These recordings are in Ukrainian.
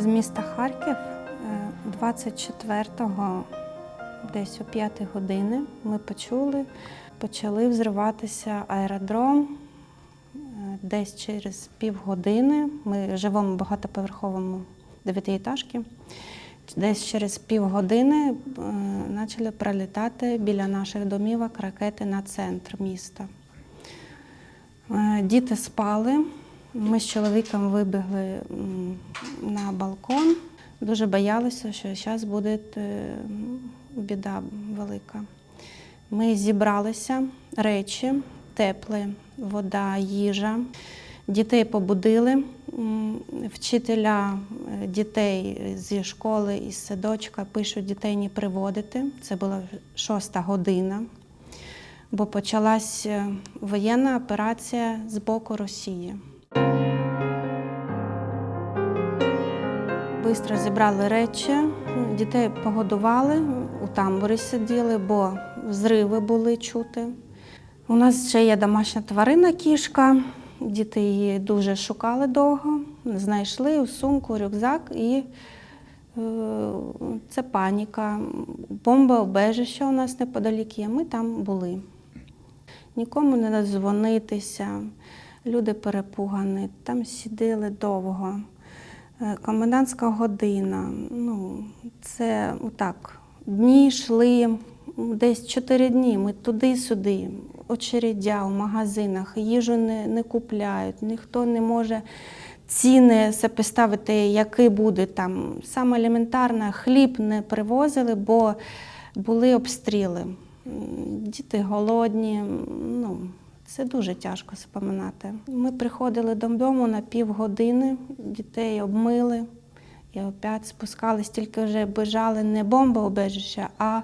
З міста Харків е, 24-го, десь о 5 години, ми почули, почали взриватися аеродром. Е, Десь через півгодини ми живемо в багатоповерховому дев'ятиэтажці. Десь через півгодини е, почали прилітати біля наших домівок ракети на центр міста. Е, Діти спали. Ми з чоловіком вибігли на балкон. Дуже боялися, що зараз буде е, біда велика. Ми зібралися, речі, тепле, вода, їжа. Дітей побудили. Вчителя е, дітей зі школи із садочка пишуть дітей не приводити. Це була шоста година бо почалась е, воєнна операція з боку Росії. Бистро зібрали речі, дітей погодували, у тамбурі сиділи, бо взриви були чути. У нас ще є домашня тварина кішка. Діти її дуже шукали довго, знайшли у сумку, рюкзак і е, це паніка. Бомба убежище у нас неподалік є. Ми там були нікому не дозвонитися, люди перепугані, там сиділи довго. Е, Комендантська година. Ну, це так, дні йшли десь чотири дні. Ми туди-сюди, очередя в магазинах, їжу не, не купляють, ніхто не може ціни сопоставити, який буде там. Саме елементарне, хліб не привозили, бо були обстріли. Діти голодні. Ну, це дуже тяжко споминати. Ми приходили додому на півгодини, дітей обмили і опять спускались, тільки вже бежали не бомбоубежище, а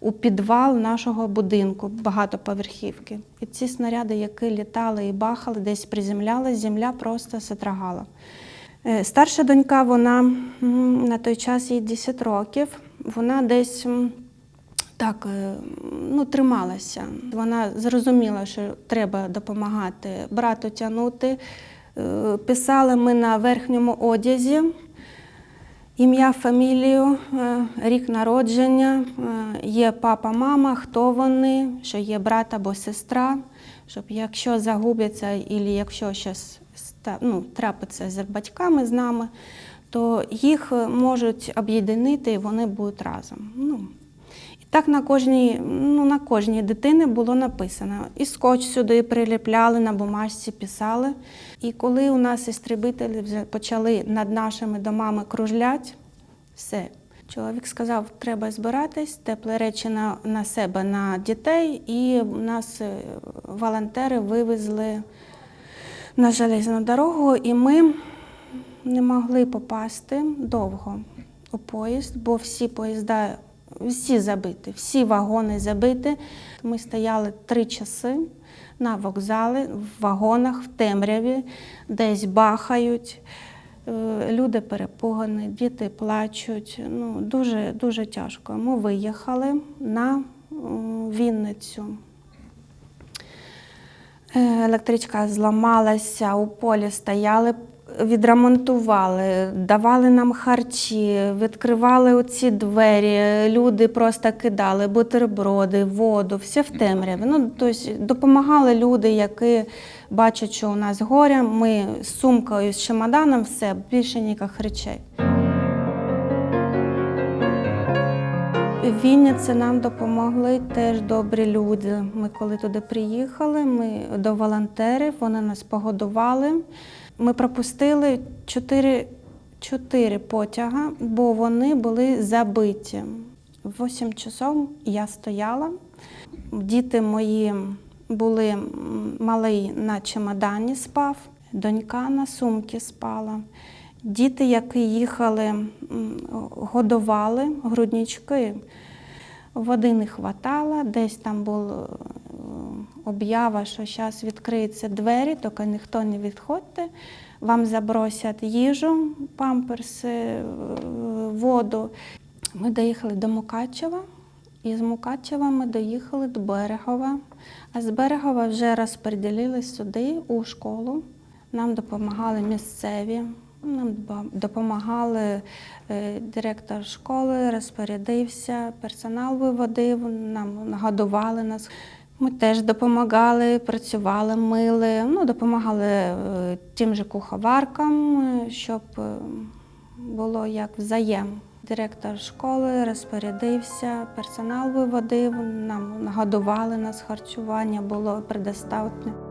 у підвал нашого будинку, багатоповерхівки. І ці снаряди, які літали і бахали, десь приземлялись, земля просто сотрагала. Е, Старша донька, вона на той час їй 10 років, вона десь. Так, е, ну, трималася. Вона зрозуміла, що треба допомагати брату тягнути. Е, Писали ми на верхньому одязі ім'я, фамілію, е, рік народження, є папа, мама, хто вони, що є брат або сестра, щоб якщо загубляться, або якщо щось ну, трапиться з батьками з нами, то їх можуть об'єднати і вони будуть разом. Ну, так на кожній, ну, на кожній дитини було написано. І скотч сюди приліпляли, на бумажці писали. І коли у нас істребителі вже почали над нашими домами кружлять, все. Чоловік сказав, треба збиратись, теплі речі на, на себе, на дітей, і нас е, волонтери вивезли на железну дорогу, і ми не могли попасти довго у поїзд, бо всі поїзда, всі забиті, всі вагони забиті. Ми стояли три часи на вокзалі, в вагонах, в темряві, десь бахають. Е, Люди перепугані, діти плачуть. Ну, дуже, дуже тяжко. Ми виїхали на Вінницю. Е, Електричка зламалася, у полі стояли, відремонтували, давали нам харчі, відкривали оці двері, люди просто кидали бутерброди, воду, все в темряві. Ну, тобто допомагали люди, які бачать, що у нас горя. Ми з сумкою, з чемоданом, все, більше ніяких речей. В Вінниці нам допомогли теж добрі люди. Ми коли туди приїхали, ми до волонтерів, вони нас погодували. Ми пропустили чотири, чотири потяга, бо вони були забиті. В 8 часов я стояла. Діти мої були малий на чемодані спав, донька на сумці спала. Діти, які їхали, годували груднички. Води не хватало, десь там е, об'ява, що зараз відкриються двері, тільки ніхто не відходьте. Вам забросять їжу, памперси, е, воду. Ми доїхали до Мукачева, і з Мукачева ми доїхали до Берегова. А з Берегова вже розподілили сюди, у школу. Нам допомагали місцеві. Нам допомагали е, директор школи, розпорядився, персонал виводив, нам нагодували нас. Ми теж допомагали, працювали, мили, ну, допомагали е, тим же куховаркам, е, щоб е, було як взаєм. Директор школи розпорядився, персонал виводив, нам нагодували нас, харчування було предостатньо.